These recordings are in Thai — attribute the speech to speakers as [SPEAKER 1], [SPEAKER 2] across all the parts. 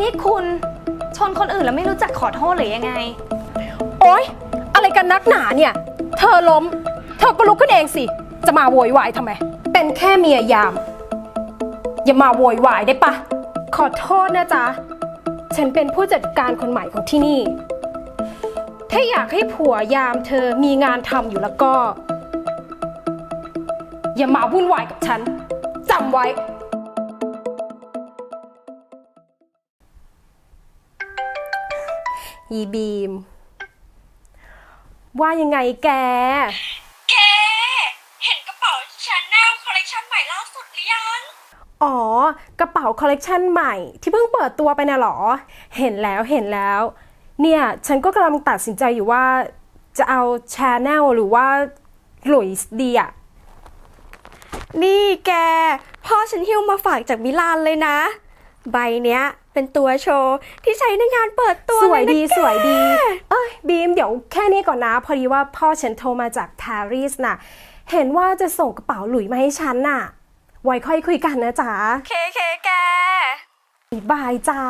[SPEAKER 1] นี่คุณชนคนอื่นแล้วไม่รู้จักขอโทษหรือยังไง
[SPEAKER 2] โอ๊ย อะไรกันนักหนาเนี่ย เธอล้ม เธอก็ลุกขึ้นเองสิ จะมาโวยวายทำไม เป็นแค่เมียยาม อย่ามาโวยวายได้ปะ ขอโทษนะจ๊ะ ฉันเป็นผู้จัดการคนใหม่ของที่นี่ ถ้าอยากให้ผัวยามเธอมีงานทำอยู่แล้วก็ อย่ามาวุ่นวายกับฉันจำไว้ ยีบีม ว่ายังไงแก
[SPEAKER 3] แก เห็นกระเป๋าชาแนลคอลเลกชันใหม่ล่าสุดหรือยัง
[SPEAKER 2] อ๋อ กระเป๋าคอลเลกชันใหม่ที่เพิ่งเปิดตัวไปน่ะเหรอ เห็นแล้วเห็นแล้ว เนี่ย ฉันก็กำลังตัดสินใจอยู่ว่า จะเอาชาแนลหรือว่าหลุยส์ดีอะ
[SPEAKER 3] นี่แก พ่อฉันหิ้วมาฝากจากมิลานเลยนะ ใบเนี้ยเป็นตัวโชว์ ที่ใช้ในงานเปิดตัว
[SPEAKER 2] สวยดี
[SPEAKER 3] เลยนะแก
[SPEAKER 2] สวยดี เอ้ยบีมเดี๋ยวแค่นี้ก่อนนะ พอดีว่าพ่อฉันโทรมาจากปารีสน่ะ เห็นว่าจะส่งกระเป๋าหลุยมาให้ฉันน่ะ ไว้ค่อยคุยกันนะจ๊ะ
[SPEAKER 3] เคเคแก
[SPEAKER 2] บายจ้า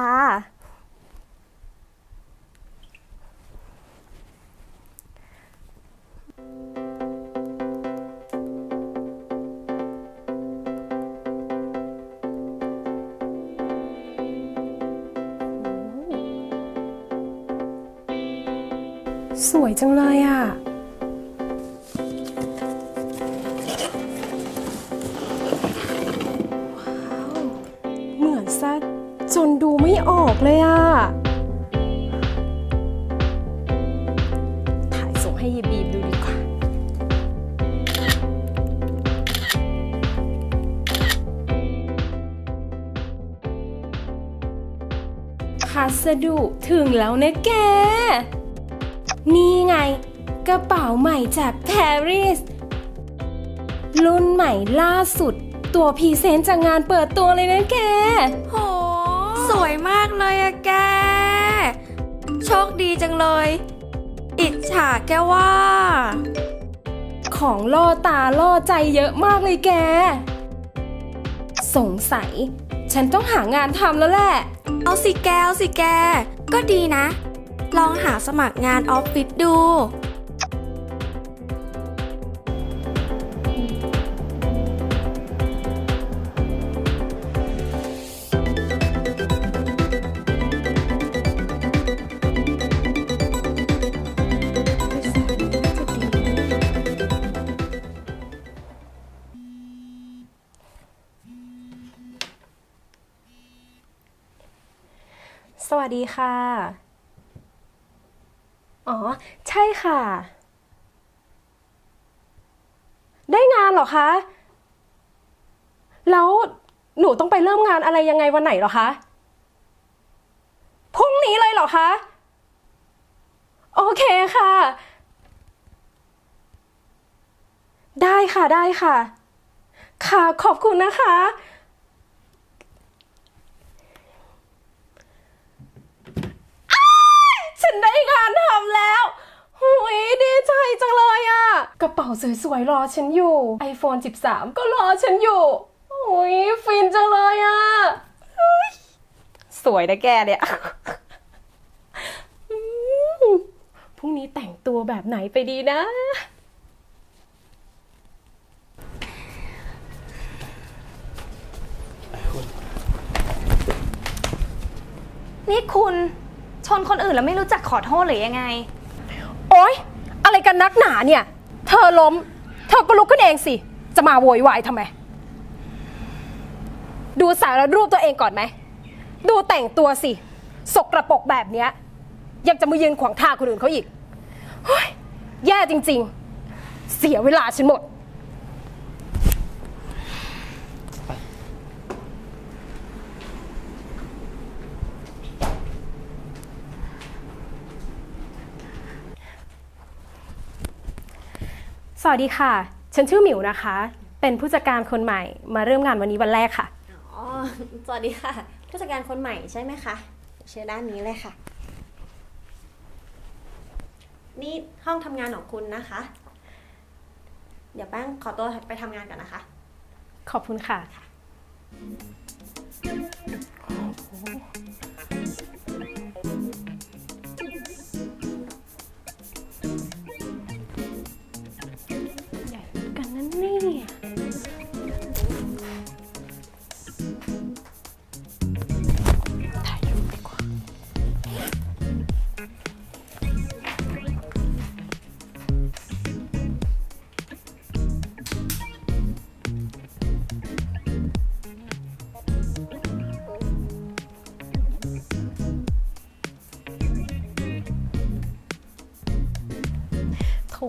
[SPEAKER 2] สวยจังเลยอะ เหมือนซะจนดูไม่ออกเลยอะถ่ายส่งให้ยายบีมดูดีกว่า พัสดุถึงแล้วนะแก นี่ไง กระเป๋าใหม่จากปารีส รุ่นใหม่ล่าสุด ตัวพรีเซนต์จากงานเปิดตัวเลยนะแก
[SPEAKER 3] โห สวยมากเลยอะแก โชคดีจังเลย อิจฉาแกว่า
[SPEAKER 2] ของล่อตาล่อใจเยอะมากเลยแก สงสัย ฉันต้องหางานทำแล้วแหละ
[SPEAKER 3] เอาสิแกเอาสิแก ก็ดีนะ ลองหาสมัครงานออฟฟิศดู
[SPEAKER 2] สวัสดีค่ะ อ๋อ ใช่ค่ะ ได้งานเหรอคะ แล้วหนูต้องไปเริ่มงานอะไรยังไงวันไหนเหรอคะพรุ่งนี้เลยเหรอคะ โอเคค่ะ ได้ค่ะได้ค่ะ ค่ะขอบคุณนะคะ ฉันได้งานทำ แล้วหุยดีใจจังเลยอะกระเป๋าสวยๆรอฉันอยู่ iPhone 13 ก็รอฉันอยู่หุยฟินจังเลยอะสวยนะแกเนี่ยพรุ่งนี้แต่งตัวแบบไหนไปดีนะ
[SPEAKER 1] นี่คุณชนคนอื่น แล้วไม่รู้จักขอโทษหรือยังไง
[SPEAKER 2] โอ๊ย อะไรกันนักหนาเนี่ย เธอล้ม เธอก็ลุกขึ้นเองสิ จะมาโวยวายทำไม ดูสารรูปตัวเองก่อนไหม ดูแต่งตัวสิ สกระปรกแบบเนี้ย ยังจะมายืนขวางทางคนอื่นเขาอีกเฮ้ยแย่จริง ๆ เสียเวลาฉันหมด วัสดีค่ะ ฉันชื่อหมิวนะคะ เป็นผู้จัดการคนใหม่มาเริ่มงานวันนี้วันแรกค่ะ
[SPEAKER 4] อ๋อ สวัสดีค่ะ ผู้จัดการคนใหม่ใช่ไหมคะ เชิญด้านนี้เลยค่ะ นี่ห้องทำงานของคุณนะคะ เดี๋ยวแป้งขอตัวไปทำงานก่อนนะคะ
[SPEAKER 2] ขอบคุณค่ะ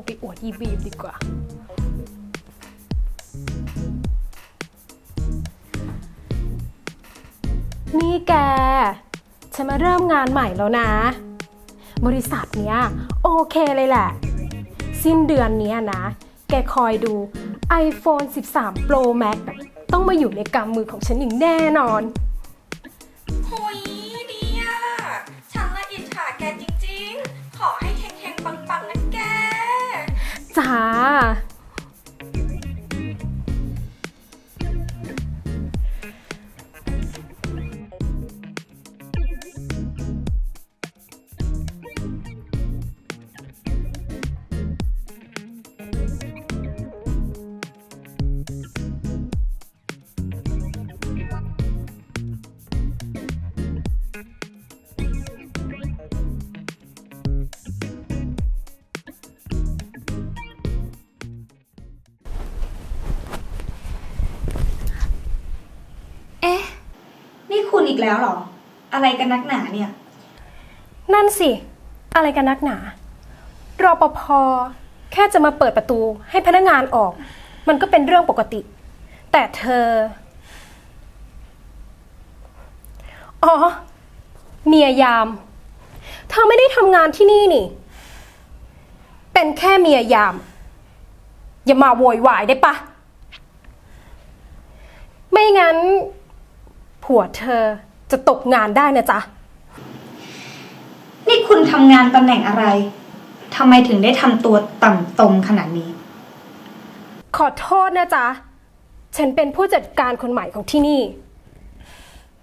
[SPEAKER 2] ไปอวดยีบีมดีกว่า นี่แก ฉันมาเริ่มงานใหม่แล้วนะ บริษัทเนี้ย โอเคเลยแหละ สิ้นเดือนเนี้ยนะ แกคอยดู iPhone 13 Pro Max ต้องมาอยู่ในกำมือของฉันอย่างแน่นอน
[SPEAKER 3] อีกแล้
[SPEAKER 1] วเหรอ อะไรกันนักหนาเนี่ย
[SPEAKER 2] นั่นสิ อะไรกันนักหนารอปภแค่จะมาเปิดประตูให้พนักงานออก มันก็เป็นเรื่องปกติ แต่เธอ อ๋อ เมียยาม เธอไม่ได้ทำงานที่นี่นี่ เป็นแค่เมียยาม อย่ามาโวยวายได้ปะ ไม่งั้น ผัวเธอจะตกงานได้นะจ๊ะ
[SPEAKER 1] นี่คุณทำงานตำแหน่งอะไร ทำไมถึงได้ทำตัวต่ำตรงขนาดนี้
[SPEAKER 2] ขอโทษนะจ๊ะ ฉันเป็นผู้จัดการคนใหม่ของที่นี่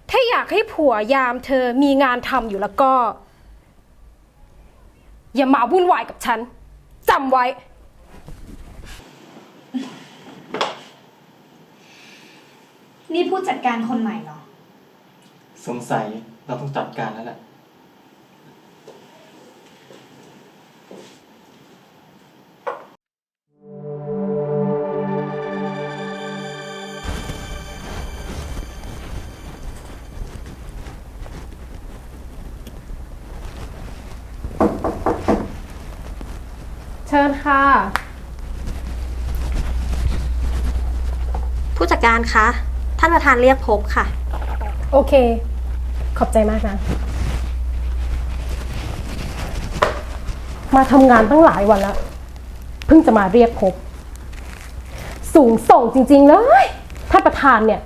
[SPEAKER 2] ถ้าอยากให้ผัวยามเธอมีงานทำอยู่แล้วก็ อย่ามาวุ่นวายกับฉันจำไว้
[SPEAKER 1] นี่ผู้จัดการคนใหม่เหรอ
[SPEAKER 5] สงสัยเราต้องจัดการแล้วแหละ
[SPEAKER 2] เชิญค่ะ
[SPEAKER 4] ผู้จัดการคะ ท่านประธานเรียกพบค่ะ
[SPEAKER 2] โอเค ขอบใจมากนะ มาทำงานตั้งหลายวันแล้ว เพิ่งจะมาเรียกพบ สูงส่งจริง ๆ เลย ท่านประธานเนี่ย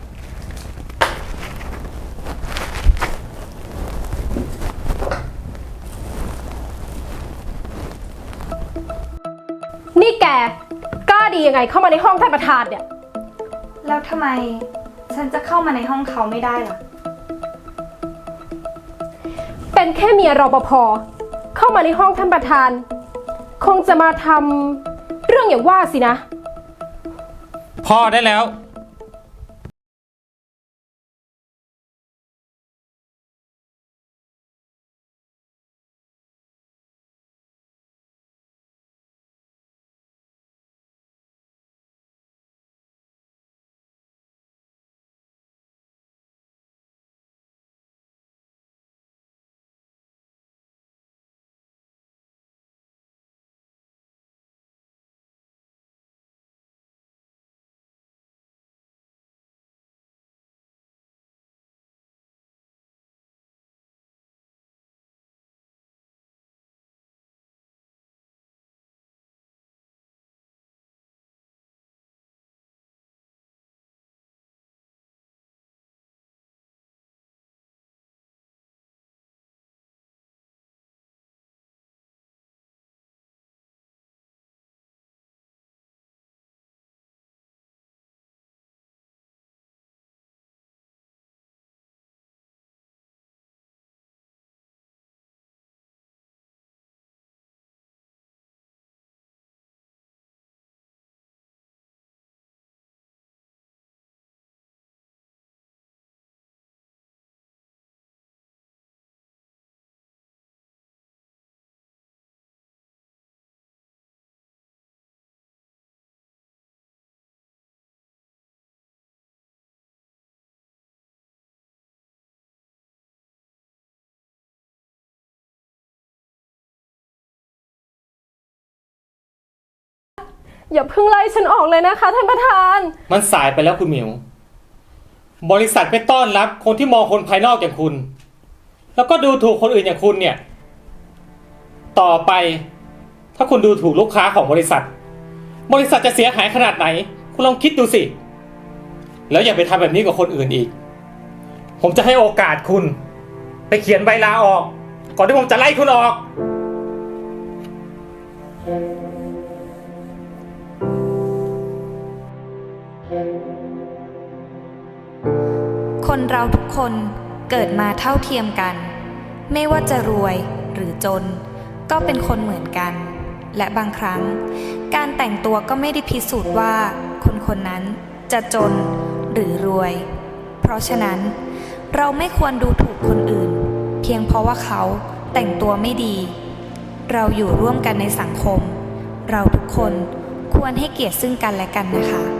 [SPEAKER 2] นี่แกกล้าดียังไงเข้ามาในห้องท่านประธานเนี่ย
[SPEAKER 1] แล้วทำไมฉันจะเข้ามาในห้องเขาไม่ได้ล่ะ
[SPEAKER 2] เป็นแค่เมียรปภเข้ามาในห้องท่านประธาน คงจะมาทำเรื่องอย่างว่าสินะ
[SPEAKER 6] พอได้แล้ว
[SPEAKER 2] อย่าเพิ่งไล่ฉันออกเลยนะคะ ท่านประธาน
[SPEAKER 6] มันสายไปแล้วคุณหมิว บริษัทไม่ต้อนรับคนที่มองคนภายนอกอย่างคุณ แล้วก็ดูถูกคนอื่นอย่างคุณเนี่ย ต่อไป ถ้าคุณดูถูกลูกค้าของบริษัท บริษัทจะเสียหายขนาดไหน คุณลองคิดดูสิ แล้วอย่าไปทำแบบนี้กับคนอื่นอีก ผมจะให้โอกาสคุณ ไปเขียนใบลาออก ก่อนที่ผมจะไล่คุณออก
[SPEAKER 7] เราทุกคนเกิดมาเท่าเทียมกัน ไม่ว่าจะรวยหรือจน ก็เป็นคนเหมือนกัน และบางครั้ง การแต่งตัวก็ไม่ได้พิสูจน์ว่า คนคนนั้นจะจนหรือรวย เพราะฉะนั้น เราไม่ควรดูถูกคนอื่น เพียงเพราะว่าเขาแต่งตัวไม่ดี เราอยู่ร่วมกันในสังคม เราทุกคนควรให้เกียรติซึ่งกันและกันนะคะ